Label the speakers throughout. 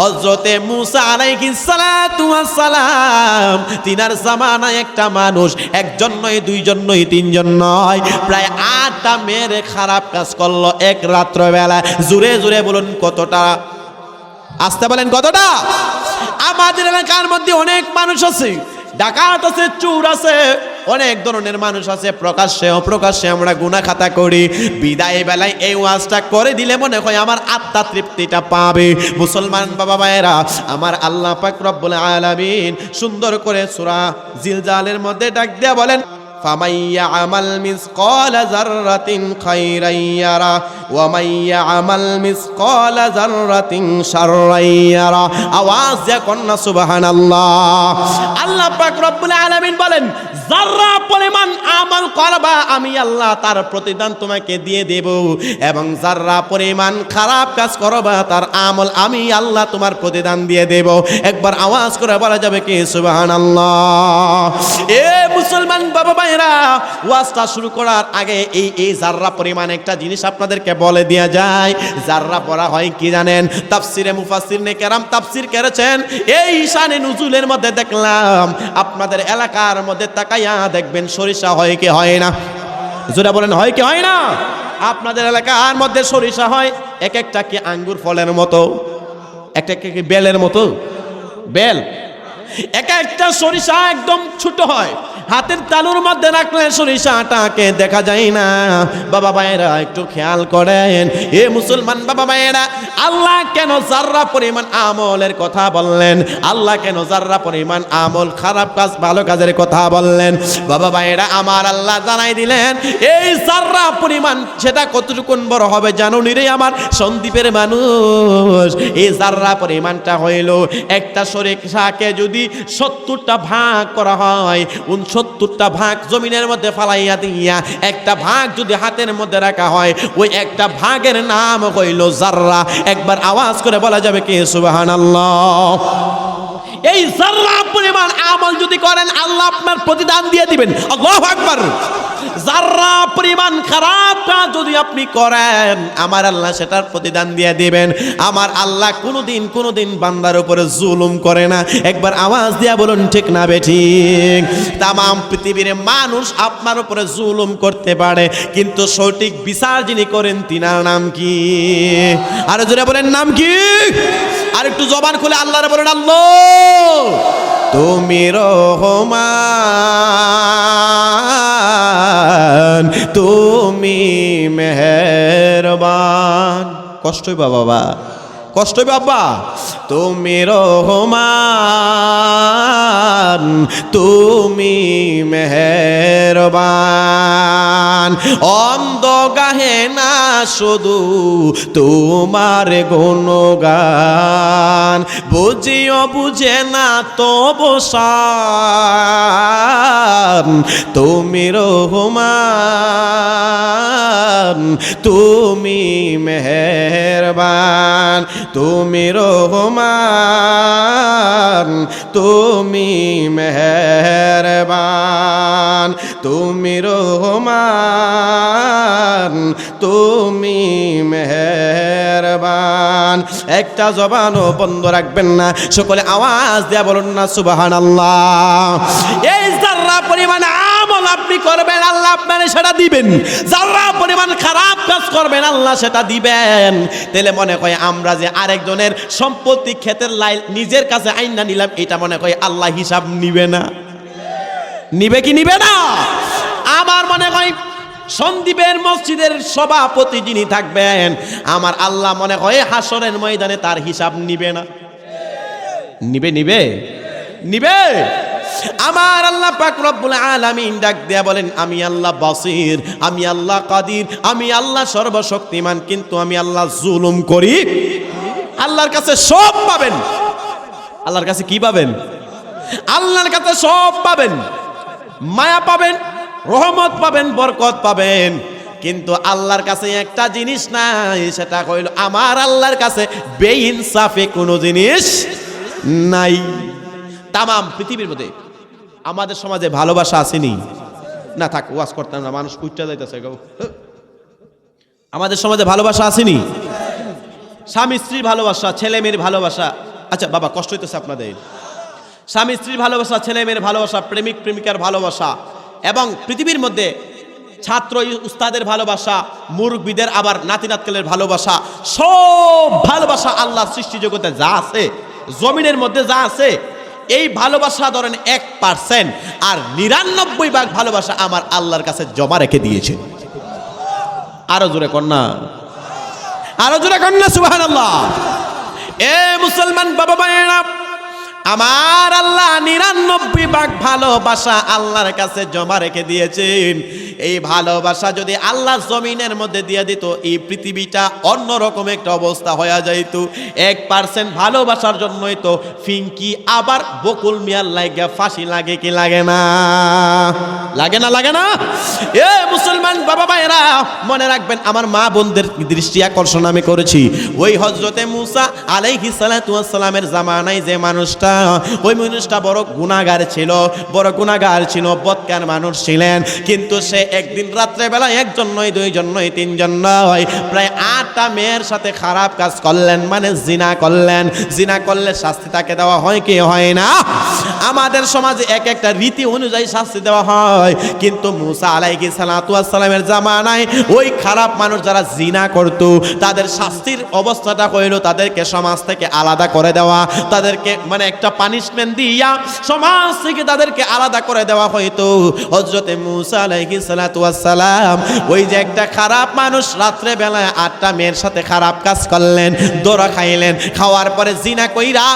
Speaker 1: হজরতে মুসা ওয়াস সালাম তিনার জামানায় একটা মানুষ, একজন নয়, দুইজন নয়, তিনজন নয়, প্রায় আটটা মেয়ের খারাপ কাজ করল এক রাত্র বেলা জুড়ে জুড়ে বলুন কতটা? আসতে বলেন কতটা? আমাদের এলাকার মধ্যে অনেক মানুষ আছে, ডাকাত আছে, চুর আছে অনেক ধরনের মানুষ আছে, প্রকাশ্যে, অপ্রকাশ্যে আমরা গুণা খাতা করি। বিদায় বেলায় এই ওয়াজটা করে দিলে মনে হয় আমার আত্মা তৃপ্তিটা পাবে। মুসলমান বাবা মায়েরা আমার আল্লাহ পাক রব্বুল আলামিন সুন্দর করে সূরা জিলজালের মধ্যে ডাক দেয়া বলেন فمن يعمل مثقال ذرة خيرا يره ومن يعمل مثقال ذرة شرا يره আওয়াজ দিয়ে কন্যা সুবহানাল্লাহ আল্লাহ পাক রব্বুল আলামিন বলেন যারা পরিমাণ আমল করবা আমি আল্লাহ তার প্রতিদান তোমাকে দিয়ে দেব এবং যারা পরিমাণ খারাপ কাজ করবা তার আমল আমি আল্লাহ তোমার প্রতিদান দিয়ে দেব একবার আওয়াজ করে বলা যাবে কি সুবহানাল্লাহ এ মুসলমান বাবা ভাইরা ওয়াজটা শুরু করার আগে এই এই জাররা পরিমাণ একটা জিনিস আপনাদেরকে বলে দেয়া যায়। জাররা পড়া হয় কি জানেন? তাফসিরে মুফাসসির নে কেরাম তাফসির করেছেন এই শানে নুজুলের মধ্যে দেখলাম, আপনাদের এলাকার মধ্যে তাকাইয়া দেখবেন, সরিষা হয় কি হয় না? যেটা বলেন, হয় কি হয় না? আপনাদের এলাকার মধ্যে সরিষা হয়, এক একটা কি আঙ্গুর ফলের মতো? একটা কি বেলের মতো? বেল। এক একটা সরিষা একদম ছোট হয়। হাতের তালুর মধ্যে রাখলে সরিষাটাকে দেখা যায় না। বাবা ভাইয়েরা, একটু খেয়াল করেন। এ মুসলমান বাবা ভাইয়েরা, আল্লাহ কেন জাররা পরিমাণ আমলের কথা বললেন? আল্লাহ কেন জাররা পরিমাণ আমল খারাপ কাজ, ভালো কাজের কথা বললেন? বাবা ভাইয়েরা, আমার আল্লাহ জানাই দিলেন, এই জাররা পরিমাণ সেটা কতটুকুন বড় হবে জানো রে আমার সন্দীপের মানুষ? এই জাররা পরিমাণটা হইল, একটা সরিষাকে যদি সত্তরটা ভাগ করা হয় উনসত্তরটা ভাগ জমিনের মধ্যে ফালাইয়া দিয়া, একটা ভাগ যদি হাতের মধ্যে রাখা হয়, ওই একটা ভাগের নাম হইল জাররা। একবার আওয়াজ করে বলা যাবে কে? সুবাহান এই জাররা পরিমাণ আমল যদি করেন, আল্লাহ আপনার প্রতিদান দিয়ে দিবেন। আল্লাহু আকবার। জাররা পরিমাণ খারাপ কাজ যদি আপনি করেন, আমার আল্লাহ সেটার প্রতিদান দিয়ে দিবেন। আমার আল্লাহ কোনোদিন কোনোদিন বান্দার উপরে জুলুম করে না। একবার আওয়াজ দিয়া বলুন, ঠিক না বেঠিক তাম পৃথিবীর মানুষ আপনার উপরে জুলুম করতে পারে, কিন্তু সঠিক বিচার যিনি করেন, তিনার নাম কি? আর জোরে বলেন, নাম কি? আর একটু জবান খুলে আল্লাহরে বলেন, আল্লাহ! তুমি রহমান তুমি মেহরবান। কষ্টই বাবা। কষ্ট হইবা বাবা তুমি রহমান, তুমি মেহেরবান। অন্ধ গাহে না শুধু তোমার গুণগান, বুঝিও বুঝে না তো বসান তুমি রহমান তুমি মেহেরবান, তুমি রহমান, তুমি মেহেরবান, তুমি রহমান, তুমি মেহেরবান। একটা জবানও বন্ধ রাখবেন না, সকলে আওয়াজ দেয়া বলুন না সুবাহান আল্লাহ এই করবেন, আল্লাহ আপনারে সেটা দিবেন। যারা পরিমাণ খারাপ কাজ করবেন, আল্লাহ সেটা দিবেন। তাহলে মনে হয় আমরা যে আরেকজনের সম্পত্তি ক্ষেতের লাই নিজের কাছে আইনা নিলাম, এটা মনে হয় আল্লাহ হিসাব নিবে না। নিবে কি নিবে না? আমার মনে হয় সন্দীপের মসজিদের সভাপতি যিনি থাকবেন, আমার আল্লাহ মনে হয় হাসরের ময়দানে তার হিসাব নিবে না। নিবে নিবে? নিবে? আমার আল্লাহ পাক রব্বুল আলামিন ডাক দেয়া বলেন, আমি আল্লাহ বাসির, আমি আল্লাহ কাদির, আমি আল্লাহ সর্বশক্তিমান, কিন্তু আমি আল্লাহ জুলুম করি। আল্লাহর কাছে সব পাবেন। আল্লাহর কাছে কি পাবেন? আল্লাহর কাছে সব পাবেন। মায়া পাবেন, রহমত পাবেন, বরকত পাবেন। কিন্তু আল্লাহর কাছে একটা জিনিস নাই, সেটা কইল আমার আল্লাহর কাছে বেইনসাফে কোনো জিনিস নাই। তামাম পৃথিবীর মধ্যে আমাদের সমাজে ভালোবাসা আসেনি। না, থাক, ওয়াজ করতাম না, মানুষ কুইটা যাইতেছে। আমাদের সমাজে ভালোবাসা আসেনি। স্বামী স্ত্রীর ভালোবাসা, ছেলে মেয়ের ভালোবাসা। আচ্ছা বাবা, কষ্ট হইতেছে আপনাদের। স্বামী স্ত্রীর ভালোবাসা, ছেলে মেয়ের ভালোবাসা, প্রেমিক, প্রেমিকার ভালোবাসা এবং পৃথিবীর মধ্যে ছাত্র, উস্তাদের ভালোবাসা, মুরব্বীদের, আবার নাতি নাতকালের ভালোবাসা, সব ভালোবাসা আল্লাহ সৃষ্টি জগতে যা আছে, জমিনের মধ্যে যা আছে এই ভালোবাসা ধরেন এক পার্সেন্ট আর নিরানব্বই ভাগ ভালোবাসা আমার আল্লাহর কাছে জমা রেখে দিয়েছে। আরও জোরে কন্যা। আরও জোরে কন্যা সুবাহ এ মুসলমান বাবা ভাইয়েরা আমার আল্লাহ নিরানব্বই ভাগ ভালোবাসা আল্লাহর কাছে জমা রেখে দিয়েছেন। এই ভালোবাসা যদি আল্লাহ জমিনের মধ্যে দিয়ে দিত, এই পৃথিবীটা অন্যরকম একটা অবস্থা হয়ে যাইতো। এক পার্সেন্ট ভালোবাসার জন্যই তো ফিঙ্কি আবার বকুল মিয়ার লাগে ফাঁসি লাগে কি লাগে না? লাগে না লাগে না? এ মুসলমান বাবা ভাইরা মনে রাখবেন আমার মা বোনদের দৃষ্টি আকর্ষণ আমি করেছি। ওই হজরতে মুসা আলাইহি সালামের জামানায় যে মানুষটা ওই মানুষটা বড় গুণাগার ছিল, বড় গুণাগার ছিল বৎকার মানুষ ছিলেন। কিন্তু সে একদিন রাত্রে বেলা একজন নয়, দুইজন নয়, তিনজন নয়, প্রায় আটটা মেয়ের সাথে খারাপ কাজ করলেন মানে জিনা করলেন। জিনা করলে শাস্তি তাকে দেওয়া হয় কি হয় না? আমাদের সমাজে এক একটা রীতি অনুযায়ী শাস্তি দেওয়া হয়। কিন্তু মুসা আলাইহি সালামের জামানায় ওই খারাপ মানুষ যারা জিনা করত, তাদের শাস্তির অবস্থাটা হইল তাদেরকে সমাজ থেকে আলাদা করে দেওয়া, তাদেরকে মানে একটা পানিশমেন্ট দিয়া সমাজ থেকে তাদেরকে আলাদা করে দেওয়া হইতো। হজরতে মুসা আলাইহি সালাম ওই যে একটা খারাপ মানুষ রাত্রে বেলায় আটটা মেয়ের সাথে খারাপ কাজ করলেন, দোরা খাইলেন, খাওয়ার পরে জিনা কইরা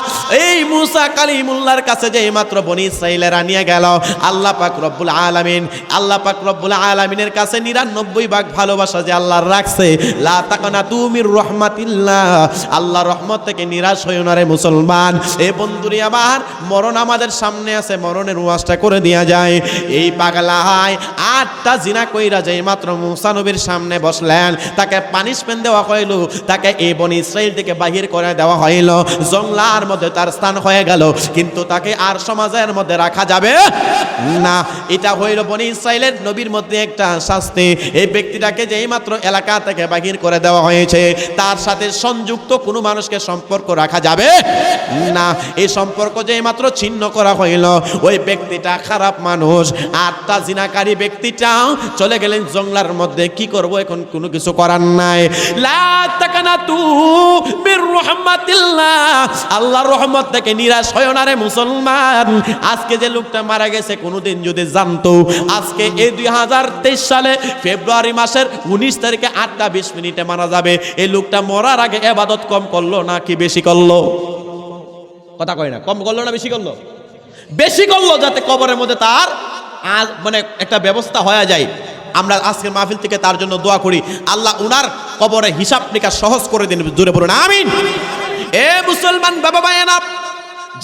Speaker 1: এই মুসা কালিমুল্লার কাছে যে মাত্র বনি ইসরাইলেরা নিয়ে গেল, আল্লাহ পাক রব্বুল আলামিন, আল্লাহ পাক রব্বুল আলামিনের কাছে নিরানব্বই ভাগ ভালোবাসা যে আল্লাহ রাখছে, লা তাকানা তুমির রহমাতিল্লাহ, আল্লাহ রহমত থেকে নিরাশ হইও না রে মুসলমান। এ বন্ধুরি আমার মরণ আমাদের সামনে আছে, মরণের ওয়াজটা করে দেয়া যায়। এই পাগলা পাগলায় আটটা জিনা কইরা যায় মাত্র মুসা নবীর সামনে বসলেন, তাকে পানিশমেন্ট দেওয়া হইল, তাকে এই বনি ইসরাইল থেকে বাহির করে দেওয়া হইল। জংলার মধ্যে তার স্থান হয়ে গেল, কিন্তু তাকে আর সমাজের মধ্যে রাখা যাবে না। এটা হইল বনি ইসরাইলের নবীর মধ্যে একটা শাস্তি। এই ব্যক্তিটাকে যেই মাত্র এলাকা থেকে বাহির করে দেওয়া হয়েছে, তার সাথে সংযুক্ত কোনো মানুষকে সম্পর্ক রাখা যাবে না। এই সম্পর্ক যেই মাত্র ছিন্ন করা হইল, ওই ব্যক্তিটা খারাপ মানুষ, আটটা জিনাকারী ব্যক্তিটা চলে গেলেন জংলার মধ্যে, কি করব এখন? কোনো কিছু করার নাই। আল্লাহর রহমত থেকে নিরাশ হয় না রে মুসলমান। আজকে যে লোকটা মারা গেছে, কোনোদিন যদি জানতো, আজকে এই দুই হাজার তেইশ সালে ফেব্রুয়ারি মাসের উনিশ তারিখে আটটা বিশ মিনিটে মারা যাবে। এই লোকটা মরার আগে এবাদত কম করল না কি বেশি করল? কথা কয় না, কম করল না বেশি করল? বেশি করল যাতে কবরের মধ্যে তার মানে একটা ব্যবস্থা হয়ে যায়। আমরা আজকের মাহফিল থেকে তার জন্য দোয়া করি। আল্লাহ উনার কবরে হিসাব নিকাশ সহজ করে দিন দূরে পড়ুন আমিন। এ মুসলমান বাবা ভাইয়েরা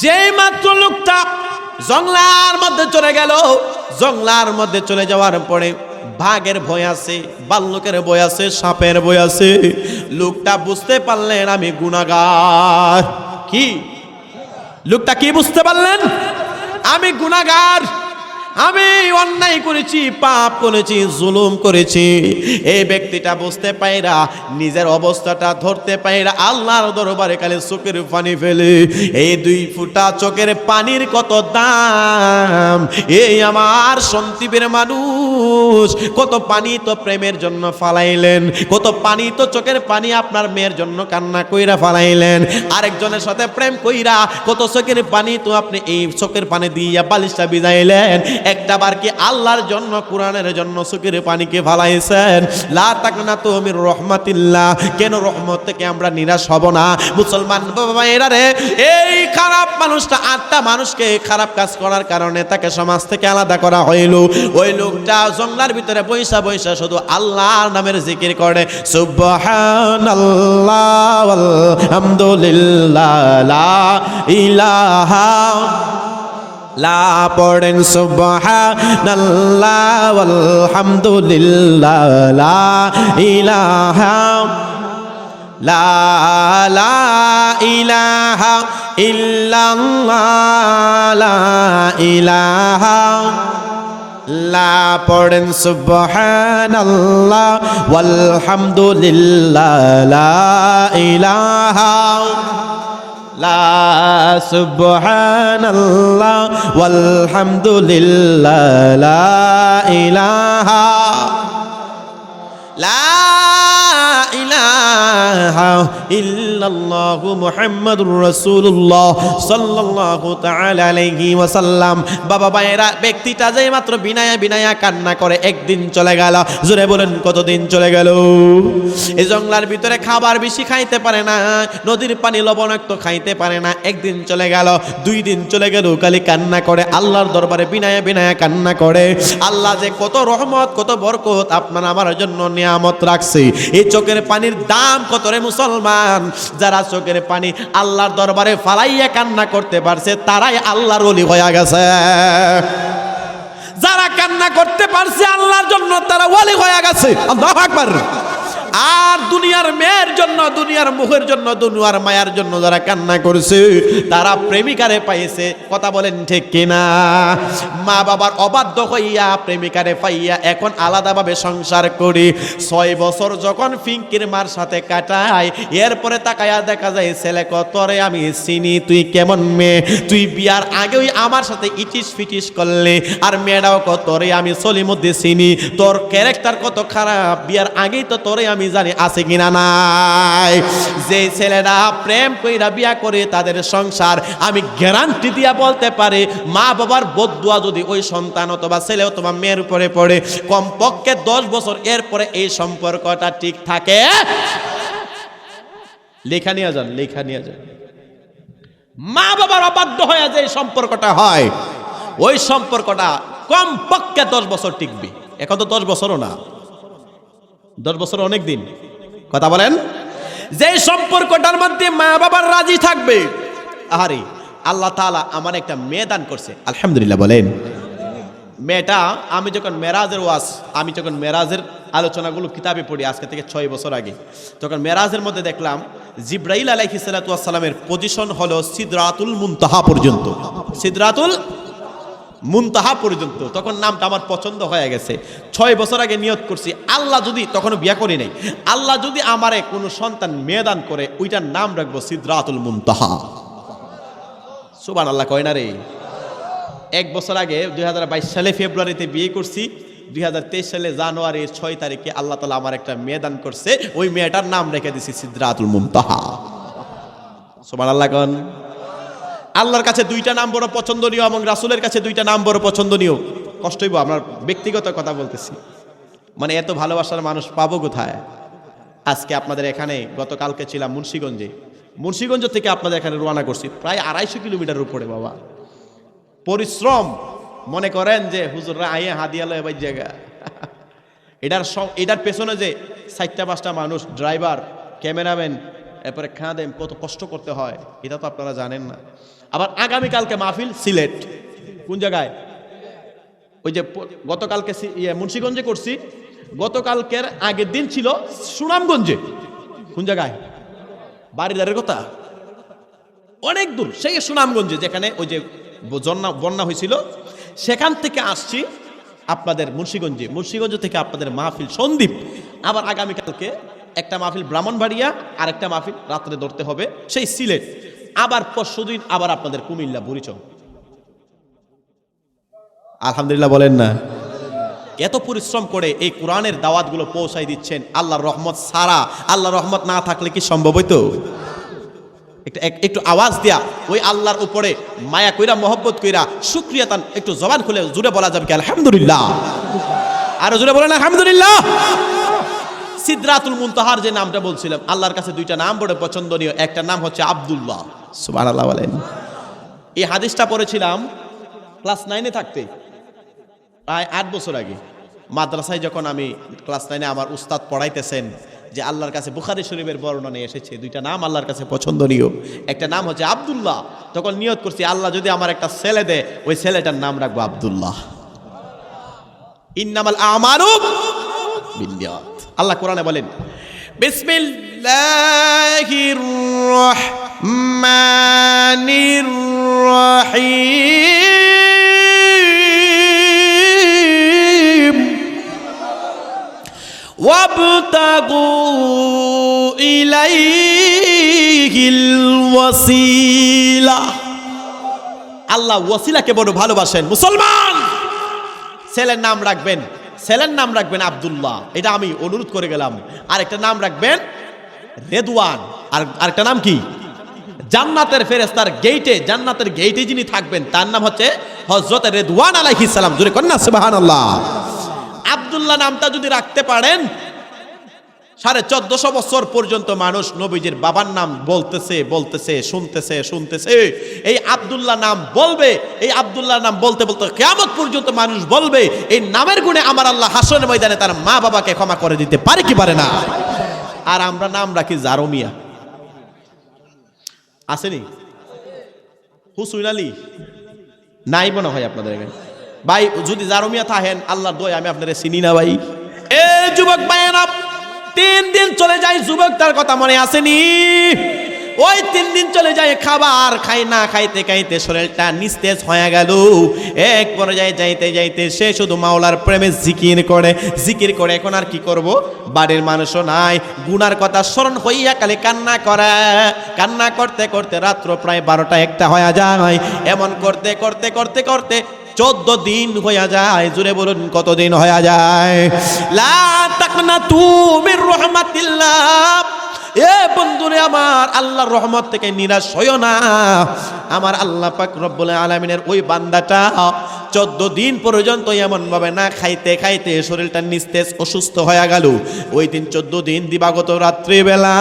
Speaker 1: যেই মাত্র লোকটা জংলার মধ্যে চলে গেল, জংলার মধ্যে চলে যাওয়ার পরে বাঘের ভয় আছে বাল্যকের ভয় আছে, সাপের ভয় আছে। লোকটা বুঝতে পারলেন আমি গুণাগার কি? লোকটা কি বুঝতে পারলেন? আমি গুণাগার আমি অন্যায় করেছি, পাপ করেছি, জুলুম করেছি। এই ব্যক্তিটা বুঝতে পাইরা নিজের অবস্থাটা ধরতে পাইরা আল্লাহর দরবারে কালে চোখের পানি ফেলে। এই দুই ফুটা চোখের পানির কত দাম? এই আমার সন্তীপের মানুষ, কত পানি তো প্রেমের জন্য ফালাইলেন, কত পানি তো চোখের পানি আপনার মেয়ের জন্য কান্না কইরা ফালাইলেন। আরেকজনের সাথে প্রেম কইরা, কত চোখের পানি তো আপনি এই চোখের পানি দিয়া বালিশটা বিজাইলেন একটা বার কি আল্লাহর জন্য, কোরআনের জন্য চোখের পানিকে ফালাইছেন লা তাকনা তুমির রহমাতিল্লাহ। কেন রহমত থেকে আমরা নিরাশ হব না? মুসলমান বাবা রে, এই খারাপ মানুষটা আটটা মানুষকে খারাপ কাজ করার কারণে তাকে সমাজ থেকে আলাদা করা হইল। ওই লোকটা জঙ্গলার ভিতরে বৈশা বৈশা শুধু আল্লাহর নামের জিকির করে, সুবহানাল্লাহ আলহামদুলিল্লাহ লা ইলাহা লা পড়েন সুবহানাল্লাহ আলহামদুলিল্লাহ লা ইলাহা লা লা ইলাহা ইল্লাল্লাহ, লা ইলাহা লা পড়েন সুবহানাল্লাহ ওয়ালহামদুলিল্লাহ, লা ইলাহা লা সুবহানাল্লাহ ওয়ালহামদুলিল্লাহ লা ইলাহা লা ইলাহা জঙ্গলার ভিতরে খাবার বেশি খাইতে পারে না, নদীর পানি লবণাক্ত খাইতে পারে না, একদিন চলে গেল, দুই দিন চলে গেল কালি কান্না করে, আল্লাহর দরবারে বিনায়া বিনায়া কান্না করে। আল্লাহ যে কত রহমত, কত বরকত আপনার আমার জন্য নিয়ামত রাখছে। এই চোখের পানির দাম কত রে মুসলমান, যারা চোখের পানি আল্লাহর দরবারে ফালাইয়া কান্না করতে পারছে, তারাই আল্লাহর অলি হয়ে গেছে। যারা কান্না করতে পারছে আল্লাহর জন্য, তারা ওয়ালি হয়ে গেছে। আল্লাহ আকবার। আর দুনিয়ার মেয়ের জন্য, দুনিয়ার মুখের জন্য, দুনিয়ার মায়ার জন্য যারা কান্না করছে, তারা প্রেমিকারে পাইছে। কথা বলেন ঠিক কিনা? মা বাবার অবাধ্য হইয়া প্রেমিকারে পাইয়া এখন আলাদাভাবে সংসার করি। ছয় বছর যখন ফিঙ্কির মার সাথে কাটায় এরপরে তাকায়া দেখা যায়, ছেলে, কতরে আমি চিনি, তুই কেমন মেয়ে? তুই বিয়ার আগেই আমার সাথে ইটিস ফিটিস করলে, আর মেয়েটাও কতরে আমি সলিমুদ্দি চিনি? তোর ক্যারেক্টার কত খারাপ, বিয়ার আগেই তো তোরে আমি জানি, আছে কিনা নাই? যে ছেলেরা প্রেম কইরা বিয়া করে তাদের সংসার, আমি গ্যারান্টি দিয়া বলতে পারে, মা বাবার বদুয়া যদি ওই সন্তান অথবা ছেলে অথবা মেয়ের উপরে পড়ে, কমপক্ষে দশ বছর এরপরে এই সম্পর্কটা ঠিক থাকে। লেখা নিয়ে যান, লেখা নিয়ে যান। মা বাবার অবাধ্য হয়ে যে সম্পর্কটা হয়, ওই সম্পর্কটা কমপক্ষে দশ বছর টিকবে। এখন তো দশ বছরও না। দশ বছর অনেক দিন। কথা বলেন? যে সম্পর্কটার মধ্যে মা বাবার রাজি থাকবে, আহারে, আল্লাহ তাআলা আমার একটা মেয়ে দান করছে। আলহামদুলিল্লাহ, বলেন। মেয়েটা, আমি যখন মেরাজের ওয়াজ, আমি যখন মেরাজের আলোচনাগুলো কিতাবে পড়ি, আজকে থেকে ছয় বছর আগে, তখন মেরাজের মধ্যে দেখলাম, জিব্রাইল আলাইহি সালামের পজিশন হলো সিদরাতুল মুনতাহা পর্যন্ত। সিদরাতুল মুনতাহা পর্যন্ত। তখন নামটা আমার পছন্দ হয়ে গেছে। ছয় বছর আগে নিয়ত করছি, আল্লাহ যদি তখনও বিয়া করি নাই, আল্লাহ যদি আমারে কোনো সন্তান মেয়েদান করে, ওইটার নাম রাখব সিদরাতুল মুনতাহা। সুবান আল্লাহ কয় না রে? এক বছর আগে দুই হাজার বাইশ সালে ফেব্রুয়ারিতে বিয়ে করছি, দুই হাজার তেইশ সালে জানুয়ারির ছয় তারিখে আল্লাহ তালা আমার একটা মেয়ে দান করছে, ওই মেয়েটার নাম রেখে দিছি সিদ্রাতুল মুমতাহা সুবান আল্লাহ কন? আল্লাহর কাছে দুইটা নাম বড় পছন্দনীয় এবং রাসুলের কাছে দুইটা নাম বড় পছন্দনীয়। কষ্ট হইব, আমার ব্যক্তিগত কথা বলতেছি। মানে এত ভালোবাসার মানুষ পাবো কোথায়? আজকে আপনাদের এখানে, গতকালকে ছিলাম মুন্সীগঞ্জে। মুন্সীগঞ্জ থেকে আপনাদের এখানে রোয়ানা করছি, প্রায় আড়াইশো কিলোমিটার উপরে, বাবা। পরিশ্রম, মনে করেন যে হুজুররা আইয়ে হাদিয়া লয় এবার জায়গা। এটার এটার পেছনে যে চারটা পাঁচটা মানুষ, ড্রাইভার, ক্যামেরাম্যান এরপরে খাদেম কত কষ্ট করতে হয়, এটা তো আপনারা জানেন না। আবার আগামীকালকে মাহফিল, সিলেট। কোন জায়গায়? ওই যে গতকালকে ইয়ে মুন্সীগঞ্জে করছি। গতকালকের আগের দিন ছিল সুনামগঞ্জে। কোন জায়গায়? বাড়িদারের কথা? অনেক দূর, সেই সুনামগঞ্জে, যেখানে ওই যে বন্যা হয়েছিল। সেখান থেকে আসছি আপনাদের মুন্সীগঞ্জে। মুন্সীগঞ্জ থেকে আপনাদের মাহফিল, সন্দীপ। আবার আগামীকালকে একটা মাহফিল ব্রাহ্মণবাড়িয়া আর একটা মাহফিল রাত্রে ধরতে হবে, সেই সিলেট। আবার পরশুদিন আবার আপনাদের কুমিল্লা বুড়িচং আলহামদুলিল্লাহ বলেন না। এত পরিশ্রম করে এই কোরআনের দাওয়াতগুলো পৌঁছাই দিচ্ছেন, আল্লাহর রহমত সারা আল্লাহর রহমত না থাকলে কি সম্ভব হইতো? একটু, এক- একটু আওয়াজ দিয়া ওই আল্লাহর উপরে মায়া কইরা, মহব্বত কইরা, শুক্রিয়া তান, একটু জবান খুলে জুড়ে বলা যাবে কি, আলহামদুলিল্লাহ। আরও জুড়ে বলেন, আলহামদুলিল্লাহ। সিদ্রাতুল মুনতাহার যে নামটা বলছিলাম, আল্লাহর কাছে দুইটা নাম বড় পছন্দনীয়। একটা নাম হচ্ছে আবদুল্লাহ। আব্দুল্লাহ সুবহানাল্লাহ বলেন। এই হাদিসটা পড়েছিলাম ক্লাস নাইনে থাকতে। প্রায় আট বছর আগে। মাদ্রাসায় যখন আমি ক্লাস নাইনে আমার উস্তাদ পড়াইতেছেন যে আল্লাহর কাছে বুখারি শরীফের বর্ণনা এসেছে, দুইটা নাম আল্লাহর কাছে পছন্দনীয়। একটা নাম হচ্ছে আব্দুল্লাহ। তখন নিয়ত করছি, আল্লাহ যদি আমার একটা ছেলে দেয়, ওই ছেলেটার নাম রাখব আব্দুল্লাহ। ইন্নামাল আমারু বিনিয়াত আল্লাহ কোরআনে বলেন বিসমিল্লাহির রহমানির রহিম ওয়াবতাগু ইলাইহিল ওয়াসিলা আল্লাহ ওয়াসিলাকে বড় ভালোবাসেন, মুসলমান! ছেলের নাম রাখবেন ছেলের নাম রাখবেন আবদুল্লাহ। এটা আমি অনুরোধ করে গেলাম। আর একটা নাম রাখবেন রেদওয়ান। আর আরেকটা নাম কি? জান্নাতের ফেরেস্তার গেইটে জান্নাতের গেইটে যিনি থাকবেন, তার নাম হচ্ছে হজরত রেদওয়ান আলাইহিস সালাম। জুড়ে কন্যা, সুবহানাল্লাহ। আব্দুল্লাহ নামটা যদি রাখতে পারেন সাড়ে চোদ্দশো বছর পর্যন্ত মানুষ নবীজির বাবার নাম বলতেছে বলতেছে, শুনতেছে শুনতেছে। এই আব্দুল্লাহ নাম বলবে, এই আব্দুল্লাহ নাম বলতে বলতে কেমন পর্যন্ত মানুষ বলবে, এই নামের গুণে আমার আল্লাহ হাসনের ময়দানে তার মা বাবাকে ক্ষমা করে দিতে পারে কি পারে না? আর আমরা নাম রাখি জারমিয়া। আসেনি? হুসুইন আলী? নাই মনে হয় আপনাদের এখানে। ভাই, যদি জারমিয়া থাকেন আল্লাহ দোয় আমি আপনাদের চিনি না ভাই। এ যুবক, ভাইয়েরা তিন দিন চলে যায় যুবক, তার কথা মনে আসেনি। ওই তিন দিন চলে যায় খাবার, খাই না, খাইতে খাইতে শরীরটা নিস্তেজ হয়ে গেল। এক পর্যায়ে যাইতে যাইতে সে শুধু মাওলার প্রেমে জিকির করে। জিকির করে এখন আর কি করব? বাড়ির মানুষও নাই। গুনার কথা স্মরণ হইয়া কালে কান্না করে। কান্না করতে করতে রাত্র প্রায় বারোটা, একটা হয়ে যায়। এমন করতে করতে করতে করতে চোদ্দ দিন হইয়া যায় জুড়ে বলুন কতদিন হইয়া যায়? লা তাকনা তুমি রহমাতিল্লাহ। এ বন্ধুরে, আমার আল্লাহর রহমত থেকে নিরাশ হইও না। আমার আল্লাহ পাক রব্বুল আলামিনের ওই বান্দাটা চোদ্দ দিন পর্যন্ত এমন ভাবে না খাইতে খাইতে শরীরটা নিস্তেজ অসুস্থ হয়ে গেল। ওই দিন চোদ্দ দিন দিবাগত রাত্রিবেলা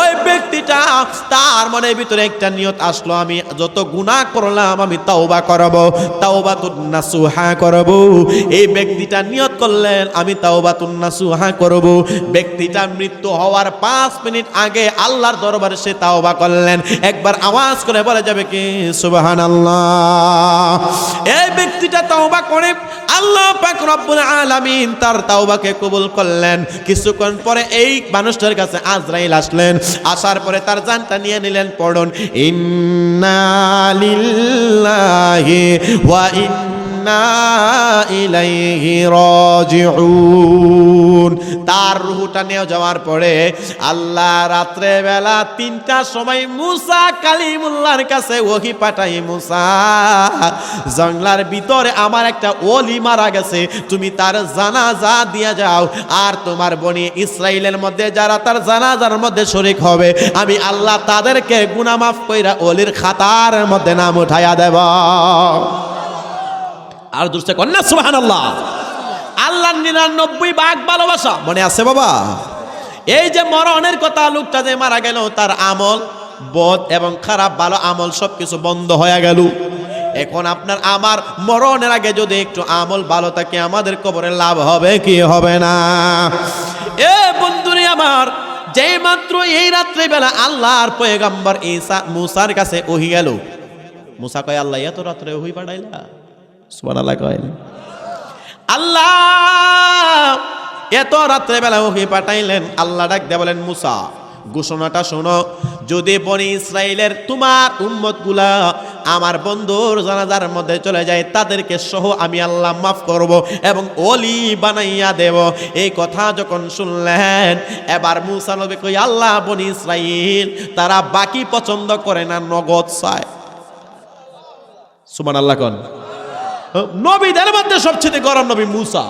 Speaker 1: ওই ব্যক্তিটা তার মনের ভিতরে একটা নিয়ত আসলো, আমি যত গুনাহ করলাম আমি তাওবা করব তাওবা তো নাসুহা করব। এই ব্যক্তিটা নিয়ত করলেন, আমি তাওবা নাসুহা করব। ব্যক্তিটা মৃত্যু হওয়ার পাঁচ মিনিট আগে আল্লাহর দরবারে সে তাওবা করলেন। একবার আওয়াজ করে বলে যাবে কি, সুবহানাল্লাহ। এই ব্যক্তিটা তাওবা করে আল্লাহ পাক রব্বুল আলামিন তার তাওবাকে কবুল করলেন। কিছুক্ষণ পরে এই মানুষটার কাছে আজরাইল আসলেন। আসার পরে তার জানটা নিয়ে নিলেন, পড়ুন, ইন্না লিল্লাহি ওয়া ইন্না ইলাইহি রাজিউন তার রুহুটা নিয়ে যাওয়ার পরে আল্লাহ রাত্রে বেলা তিনটার সময় মুসা কালিমুল্লাহর কাছে ওহি পাঠাই মুসা জংলার ভিতরে আমার একটা ওলি মারা গেছে, তুমি তার জানাজা দিয়া যাও, আর তোমার বনি ইসরায়েলের মধ্যে যারা তার জানাজার মধ্যে শরিক হবে, আমি আল্লাহ তাদেরকে গুনামাফ কইরা ওলির খাতার মধ্যে নাম উঠাইয়া দেব। আর দুসে কন্যা সুবাহান আল্লাহ আল্লাহ নিরানব্বই বাঘ ভালোবাসা। মনে আছে বাবা? এই যে মরণের কথা লোকটা যে মারা গেল, তার আমল বদ এবং খারাপ, ভালো আমল সব কিছু বন্ধ হয়ে গেল। এখন আপনার আমার মরণের আগে যদি একটু আমল ভালো থাকে, আমাদের কবরে লাভ হবে কি হবে না? এ বন্ধুরে আমার, যেই মাত্র এই রাত্রে বেলা আল্লাহর পয়গাম্বর ঈসা মুসার কাছে ওহি গেল। মুসা কয়, আল্লাহ, এত রাত্রে ওহি পাঠাইলা? সুবহানাল্লাহ কয়। আল্লাহ, এত রাত্রে বেলা ওহি পাঠাইলেন, আল্লাহ ডাক দিয়ে বলেন, মুসা, ঘোষণাটা শোনো, যদি বনি ইসরায়েলের তোমার উম্মত আমার বন্ধুর জানাজার মধ্যে চলে যায়, তাদেরকে সহ আমি আল্লাহ মাফ করব এবং অলি বানাইয়া দেব। এই কথা যখন শুনলেন, এবার মুসা নবী কই, আল্লাহ, বনি ইসরায়েল তারা বাকি পছন্দ করে না, নগদ চায়। সুমান আল্লাহ কন। নবীদের মধ্যে সবচেয়ে গরম নবী মুসা,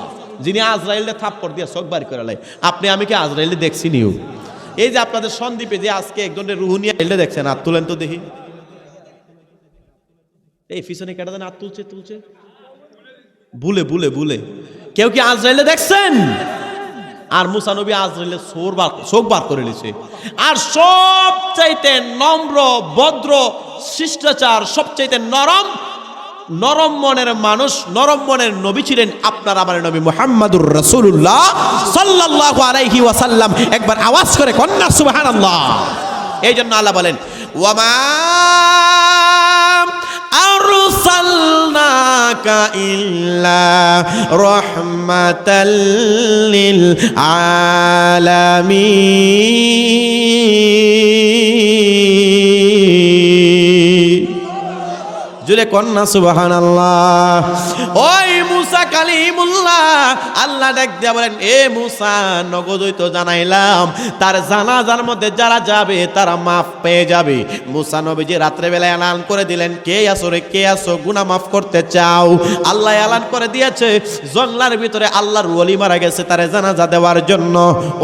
Speaker 1: যিনি আজরাইলকে থাপ্পড় দিয়ে চোখ বাড়ি করে লাই। আপনি আমি কি আজরাইলে দেখছি নিউ? এই যে আপনাদের সন্দীপে যে আজকে একজনের রুহুনিয়া এলে দেখছেন, হাত তুলেন তো দেখি। এই পিছনে কেটে দেন হাত তুলছে তুলছে। বুলে বুলে বুলে। কেউ কি আজরাইলে দেখছেন? আর মুসা নবী আজরাইলে সোর চোখ বার করে নিছে। আর সবচাইতে নম্র, ভদ্র, শিষ্টাচার, সবচাইতে নরম নরম মনের মানুষ, নরম মনের নবী ছিলেন আপনার আমার নবী মুহাম্মাদুর রাসূলুল্লাহ সাল্লাল্লাহু আলাইহি ওয়াসাল্লাম। একবার আওয়াজ করে কন্যা, সুবহানাল্লাহ। এই জন্য আল্লাহ বলেন, ওয়ামা আরসালনাকা ইল্লা রাহমাতাল লিল আলামিন। জুড়ে কন্যা সুবাহান আল্লাহ কালিমুল্লাহ আল্লাহ ডাক দিয়া বলেন, এ মুসা, নগদই তো জানাইলাম। তার জানাজার মধ্যে যারা যাবে, তারা মাফ পেয়ে যাবে। মুসা নবীজি রাত্রেবেলা এলান করে দিলেন, কে আসো রে, কে আসো গুনা মাফ করতে চাও? আল্লাহ এলান করে দিয়েছে জঙ্গলার ভিতরে আল্লাহর ওলি মারা গেছে তারে জানাজা দেওয়ার জন্য।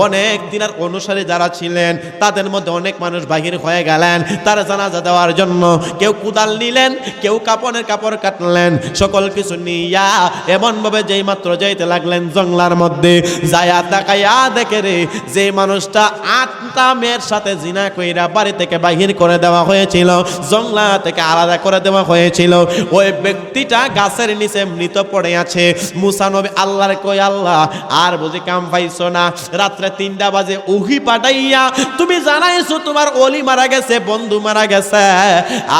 Speaker 1: অনেক দিনের অনুসারী যারা ছিলেন, তাদের মধ্যে অনেক মানুষ বাহির হয়ে গেলেন তারা জানাজা দেওয়ার জন্য। কেউ কুদাল নিলেন, কেউ কাপড়ের কাপড় কাটলেন, সকল কিছু নিয়া এমন ভাবে যেই মাত্র যাইতে লাগলেন জঙ্গলার মধ্যে, যায়া তাকাইয়া দেখে রে, যে মানুষটা আটটা মেয়ের সাথে জিনা কইরা বাড়ি থেকে বাহির করে দেওয়া হয়েছিল, জঙ্গলা থেকে আলাদা করে দেওয়া হয়েছিল। ওই ব্যক্তিটা গাছের নিচে মৃত পড়ে আছে। মুসা নবী আল্লাহর কই, আল্লাহ, আর বুঝি কাম পাইছো না? রাত্রে তিনটা বাজে, উহি পাঠাইয়া, তুমি জানাইছো তোমার অলি মারা গেছে, বন্ধু মারা গেছে।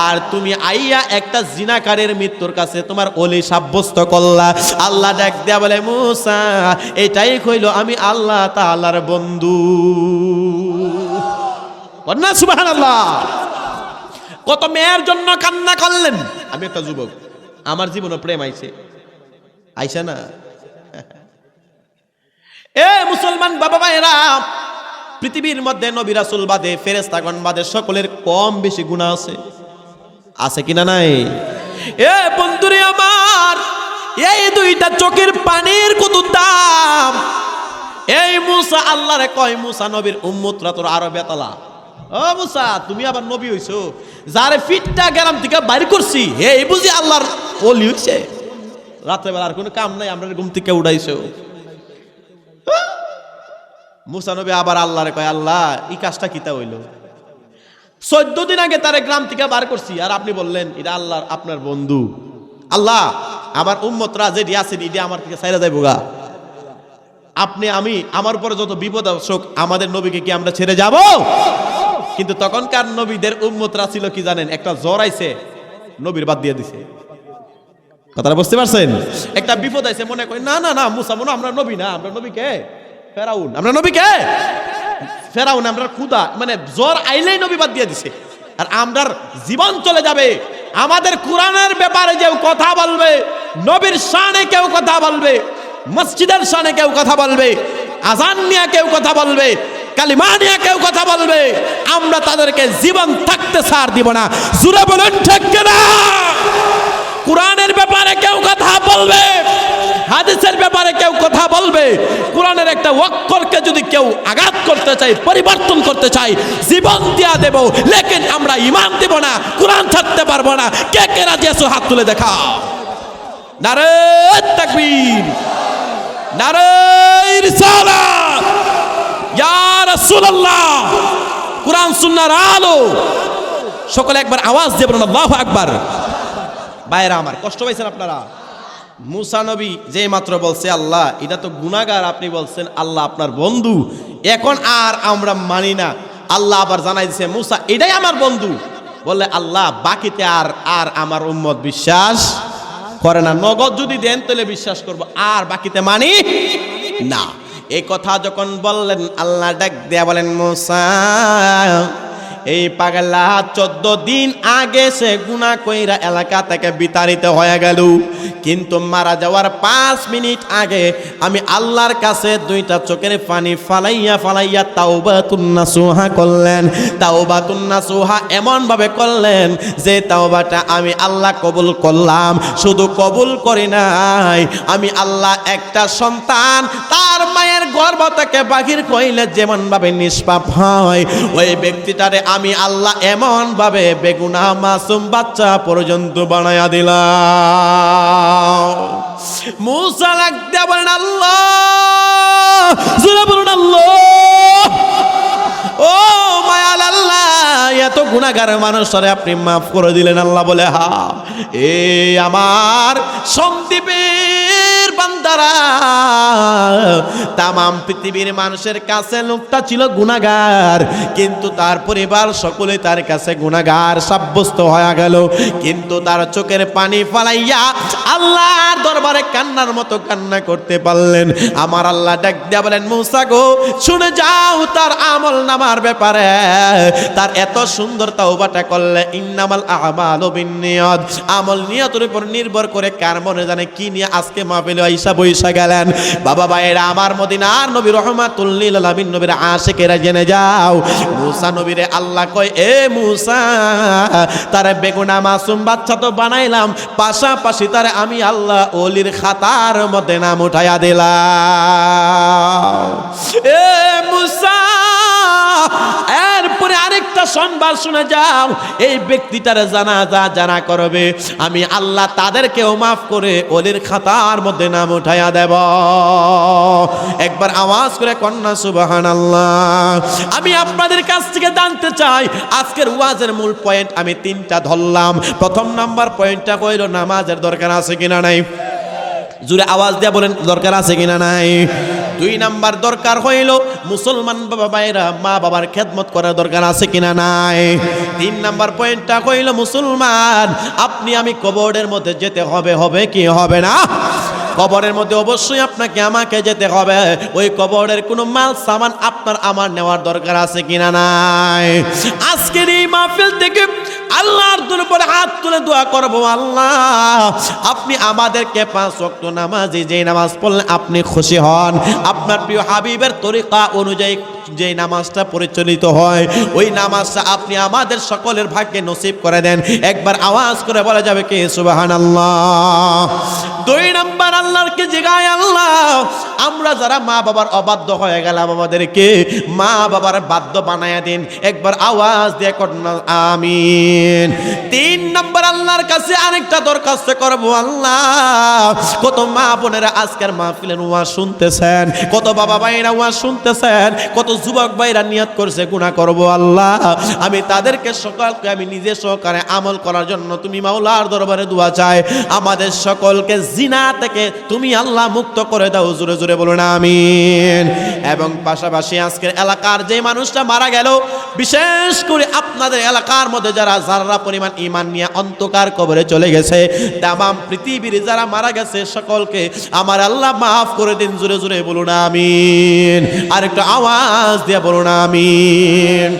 Speaker 1: আর তুমি আইয়া একটা জিনাকারের মৃত্যুর কাছে তোমার অলি সাব্যস্ত করলা। আল্লাহ ডাক দেয়া বলে মুসা, এটাই কইলো আমি আল্লাহ তাআলার বন্ধু। কত মেয়ের জন্য কান্না করলেন? আমি একটা যুবক, আমার জীবনে প্রেম আইছে। আইসা না? এ মুসলমান বাবা ভাইরা পৃথিবীর মধ্যে নবী রাসূল বাদে, ফেরেশতাগণ বাদে সকলের কম বেশি গুনাহ আছে। আছে কিনা নাই? এ বন্ধুরে আমার এই দুইটা চোখের পানির কত দাম? এই মুসা আল্লাহরে কয়, মুসা নবীর উম্মতরা তোর আরও বেতলা। ও মুসা, তুমি আবার নবী হইছো। যারে ফিটটা গেলাম থেকে বাইর করছি এই বুঝি আল্লাহর ওলি হইছে? রাত্রেবেলা আর কোনো কাম নাই, আমরা ঘুম থেকে উঠাইছো। মুসা নবী আবার আল্লাহরে কয়, আল্লাহ, এই কাজটা কিতা হইল? চোদ্দ দিন আগে তারে গ্রাম থেকে বার করছি, আর আপনি বললেন, এটা আল্লাহর আপনার বন্ধু। আল্লাহ, আমার উম্মতরা যেটি আছেন, এটা আমার থেকে সাইরা যাইব গা। আপনি, আমি, আমার উপরে যত বিপদ আসুক, আমাদের নবীকে কি আমরা ছেড়ে যাব? কিন্তু তখনকার নবীদের উম্মতরা ছিল কি জানেন? একটা জ্বর আইছে, নবীর বাদ দিয়ে দিছে। কথাটা বুঝতে পারছেন? একটা বিপদ আইছে, মনে করি না না না, মুসা মনে আমরা নবী না, আমরা নবী কে? ফেরাউন। আমরা নবী কে? ফেরাউন, আমরা খুদা মানে জ্বর আইলেই নবী বাদ দিয়ে দিছে। আর আমরার জীবন চলে যাবে। আমাদের কোরআনের ব্যাপারে কেউ কথা বলবে, নবীর শানে কেউ কথা বলবে, মসজিদের শানে কেউ কথা বলবে আজান নিয়ে কেউ কথা বলবে, কালিমা নিয়ে কেউ কথা বলবে, আমরা তাদেরকে জীবন থাকতে সার দিব না। সুরে বলুন, ঠেক না কোরআনের ব্যাপারে কেউ কথা বলবে, হাদিসের ব্যাপারে কেউ কথা বলবে, কোরআনের একটা অক্ষরকে যদি কেউ আঘাত করতে চাই পরিবর্তন করতে চাই জীবন দিয়া দেব, লেকিন আমরা ইমান দেব না, কোরআন থাকতে পারব না। কে কে রাজি আছো হাত তুলে দেখা? নারে তাকবীর নারে রিসালাত। ইয়া রাসূলুল্লাহ, কোরআন সুন্নাহর আলো। সকলে একবার আওয়াজ দিয়ে বলুন, আল্লাহু আকবার। বাইরা আমার, কষ্ট পাইছেন আপনারা? মুসা নবী যে মাত্র বলছে, আল্লাহ, এটা তো গুনাগার আপনি বলছেন, আল্লাহ আপনার বন্ধু। এখন আর আমরা মানি না। আল্লাহ আবার জানাই দিছে, মুসা, এটাই আমার বন্ধু। বললে, আল্লাহ, বাকিতে আর আর আমার উম্মত বিশ্বাস করে না। নগদ যদি দেন, তাহলে বিশ্বাস করব। আর বাকিতে মানি না। এই কথা যখন বললেন, আল্লাহ ডাক দেয়া বলেন, মুসা এই পাগলা চোদ্দ দিন আগে সে গুণা কইরা এলাকা থেকে বিতাড়িত হয়ে গেল। কিন্তু মারা যাওয়ার পাঁচ মিনিট আগে আমি আল্লাহর কাছে দুইটা চোখের পানি ফালাইয়া ফালাইয়া তাওবাতুন্না সুহা করলেন। তাওবাতুন্না সুহা এমন ভাবে করলেন যে তাওবাটা আমি আল্লাহ কবুল করলাম। শুধু কবুল করি নাই, আমি আল্লাহ একটা সন্তান, তার মায়ের গর্ভ থেকে বাহির কইলে যেমন ভাবে নিষ্পাপ হয়, ওই ব্যক্তিটারে আমি আল্লাহ এমন ভাবে বেগুনা মাসুম বাচ্চা পর্যন্ত বানায়া দিলাম। মুসা লাগতে বলেন, আল্লাহ, জোরে বলুন, আল্লাহ। ও মায়াল আল্লাহ, এত গুণাগার মানুষরে আপনি মাফ করে দিলেন, আল্লাহ বলে, হা, এ আমার সন্দীপের বান্দারা তামাম পৃথিবীর মানুষের কাছে লোকটা ছিল গুণাগার কিন্তু তার পরিবার সকলে তার কাছে গুণাগার সাব্যস্ত হয়ে গেল। কিন্তু তার চোখের পানি ফালাইয়া দরবারে কান্নার মতো কান্না করতে পারলেন। আমার আল্লাহ ডাক দিয়া বলেন গো, শুনে যাও তার আমল নামার ব্যাপারে। তার এত সুন্দর তাওবাটা করলে ইন্নামাল আমাল আমল নিয়তের উপর নির্ভর করে কার মনে জানে কি নিয়ে আজকে মাহফিলে আইসা বইসা গেলেন। বাবা ভাইয়েরা, আমার মদিনার নবী রহমাতুল্লিল আলামিন নবীর আশেকেরা জেনে যাও। মুসা নবীরে আল্লাহ কয়, এ মুসা, তারে বেগুনা মাসুম বাচ্চা তো বানাইলাম। পাশাপাশি তারে আমি আল্লাহ ওলির খাতার মধ্যে নাম উঠাইয়া দিলাম। এ মুসা এরপরে আরেকটা সংবাদ শুনে যাও। এই ব্যক্তিটারে জানা যা জানা করবে, আমি আল্লাহ তাদেরকেও মাফ করে ওলির খাতার মধ্যে নাম উঠাইয়া দেব। একবার আওয়াজ করে কন্যা সুবাহান আল্লাহ আমি আপনাদের কাছ থেকে জানতে চাই, আজকের ওয়াজের মূল পয়েন্ট আমি তিনটা ধরলাম। প্রথম নাম্বার পয়েন্টটা কইল, নামাজের দরকার আছে কিনা নাই? জুড়ে আওয়াজ দিয়া বলেন, দরকার আছে কিনা নাই? দুই নাম্বার দরকার হইল, মুসলমান বাবা ভাইরা মা বাবার খেদমত করার দরকার আছে কিনা নাই? তিন নাম্বার পয়েন্টটা হইল, মুসলমান, আপনি আমি কবরের মধ্যে যেতে হবে হবে কি হবে না? কবরের মধ্যে অবশ্যই আপনাকে, আমাকে যেতে হবে। ওই কবরের কোনো মাল, সামান আপনার, আমার নেওয়ার দরকার আছে কিনা নাই? আজকের এই মাহফিল থেকে আল্লাহর দরবারে হাত তুলে দোয়া করব, আল্লাহ। আপনি আমাদেরকে পাঁচ ওয়াক্ত নামাজে যে নামাজ পড়লেন আপনি খুশি হন। আপনার প্রিয় হাবিবের তরিকা অনুযায়ী যে নামাজটা পরিচালিত হয়, ওই নামাজটা আপনি আমাদের সকলের ভাগ্যে নসিব করে দেন। একবার আওয়াজ করে বলা যাবে কে? সুবাহান আল্লাহ দুই নাম্বার আল্লাহরকে জিগায় আল্লাহ। আমরা যারা মা বাবার অবাধ্য হয়ে গেলাম, আমাদেরকে মা বাবার বাধ্য বানায়া দিন। একবার আওয়াজ দিয়ে আমিন। তিন নম্বর আল্লাহর কাছে আরেকটা দরখাস্ত করব আল্লাহ। কত মা বোনেরা আজকের মাহফিলের ওয়াজ শুনতেছেন, কত বাবা ভাইরা ওয়াজ শুনতেছেন, কত যুবক ভাইরা নিয়ত করছে গুণা করব আল্লাহ। আমি তাদেরকে সকলকে আমি নিজে সহকারে আমল করার জন্য তুমি মাওলার দরবারে দোয়া চাই। আমাদের সকলকে জিনা থেকে তুমি আল্লাহ মুক্ত করে দাও, জোরে জোরে বলুন, আমিন। এবং পাশাপাশি আজকের এলাকার যে মানুষটা মারা গেল, বিশেষ করে আপনাদের এলাকার মধ্যে যারা যারা পরিমাণ ইমান নিয়ে অন্তকার কবরে চলে গেছে, তামাম পৃথিবীর যারা মারা গেছে, সকলকে আমার আল্লাহ মাফ করে দিন, জোরে জোরে বলুন, আমিন। আর একটু আওয়াজ দিয়ে বলুন আমিন।